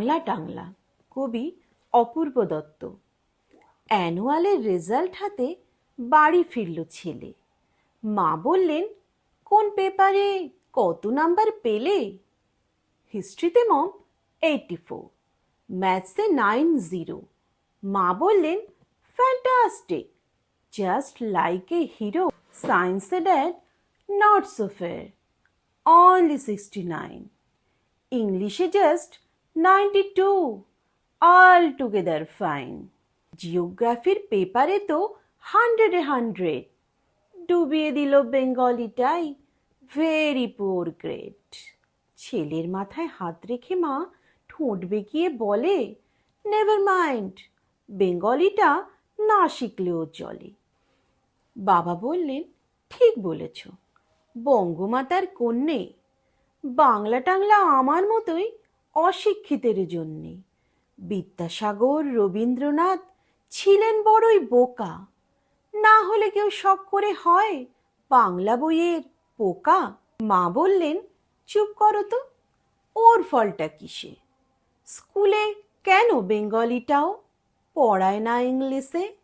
বাংলা টাংলা। কবি অপূর্ব দত্ত। অ্যানুয়ালের রেজাল্ট হাতে বাড়ি ফিরল ছেলে। মা বললেন, কোন পেপারে কত নাম্বার পেলে? হিস্ট্রিতে, মম, এইটটি ফোর। ম্যাথসে নাইন জিরো। মা বললেন, fantastic. Just like a hero, সায়েন্সে dad not so fair only sixty nine. ইংলিশে just ninety all together fine জিওগ্রাফির পেপারে তো হান্ড্রেডে হান্ড্রেড ডুবিয়ে দিল বেঙ্গলিটাই ভেরি পুয়ার গ্রেড ছেলের মাথায় হাত রেখে মা ঠোঁট বেঁকিয়ে বলে নেভার মাইন্ড বেঙ্গলিটা না শিখলেও চলে। বাবা বললেন, ঠিক বলেছ। বঙ্গমাতার কন্যে। বাংলা টাংলা আমার মতোই অশিক্ষিতের জন্যে। বিদ্যাসাগর, রবীন্দ্রনাথ ছিলেন বড়ই বোকা। না হলে কেউ শখ করে হয়, বাংলা বইয়ের পোকা। মা বললেন, চুপ করো তো, ওর ফলটা কিসে? স্কুলে কেন বেঙ্গলিটাও? পড়ায় না ইংলিশে?